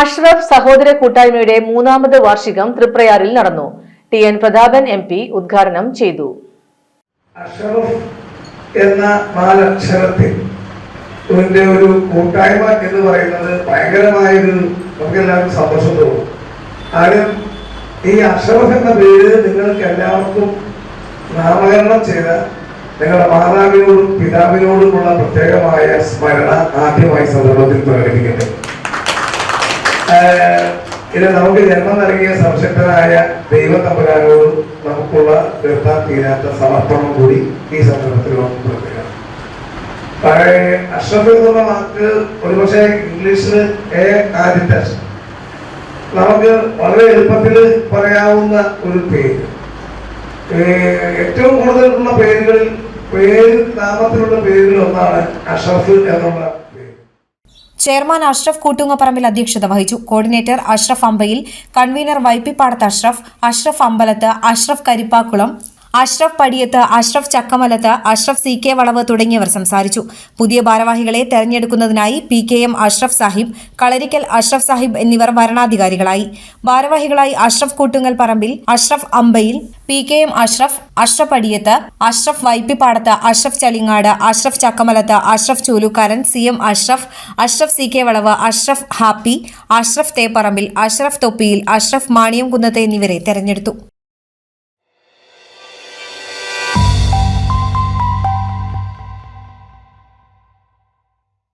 അഷ്റഫ് സഹോദര കൂട്ടായ്മയുടെ മൂന്നാമത് വാർഷികം തൃപ്രയാറിൽ നടന്നു. T N Prathapan M P ഉദ്ഘാടനം ചെയ്തു. അഷ്റഫ് എന്ന നാലക്ഷരത്തിൽ ഇതിന്റെ ഒരു കൂട്ടായ്മ എന്ന് പറയുന്നത് ഭയങ്കരമായൊരു നമുക്കെല്ലാവർക്കും സന്തോഷം തോന്നും. ഈ അഷറഫ് എന്ന പേര് നിങ്ങൾക്ക് എല്ലാവർക്കും നാമകരണം ചെയ്ത നിങ്ങളുടെ മാതാവിനോടും പിതാവിനോടുമുള്ള പ്രത്യേകമായ സ്മരണ ആദ്യമായി സന്ദർഭത്തിൽ പ്രകടിപ്പിക്കട്ടെ ഇത് നമുക്ക് ജന്മം നൽകിയ ദൈവ തമ്പുരാനോടും നമുക്കുള്ള തീർത്താൻ തീരാത്ത സമർപ്പണം കൂടി ഈ സന്ദർഭത്തിൽ പഴയ അഷ്റഫ് എന്നുള്ള വാക്ക് ഒരുപക്ഷെ ഇംഗ്ലീഷിൽ എ ആദ്യത്തെ നമുക്ക് വളരെ എളുപ്പത്തിൽ പറയാവുന്ന ഒരു പേര്. ഏറ്റവും കൂടുതലുള്ള പേരുകളിൽ പേര് നാമത്തിലുള്ള പേരുകളിൽ ഒന്നാണ് അഷ്റഫ് എന്നുള്ള ചെയർമാൻ അഷ്റഫ് കൂട്ടുങ്ങപ്പറമ്പിൽ അധ്യക്ഷത വഹിച്ചു. Coordinator Ashraf Ambayil convener Vaippippadath Ashraf Ashraf Ambalath Ashraf Karippakulam Ashraf Padiyath Ashraf Chakkamalath Ashraf C K Valav തുടങ്ങിയവർ സംസാരിച്ചു. പുതിയ ഭാരവാഹികളെ തെരഞ്ഞെടുക്കുന്നതിനായി P K M Ashraf Sahib Kalarikkal Ashraf Sahib എന്നിവർ വരണാധികാരികളായി ഭാരവാഹികളായി Ashraf Koottungal Parambil Ashraf Ambayil P K M Ashraf Ashraf Adiyath Ashraf Vaippippadath Ashraf Chalingad Ashraf Chakkamalath Ashraf Choolukkaran C M Ashraf Ashraf C K Valav Ashraf Happy Ashraf Theparambil Ashraf Thoppiyil Ashraf Maniyam Kunnath എന്നിവരെ തെരഞ്ഞെടുത്തു.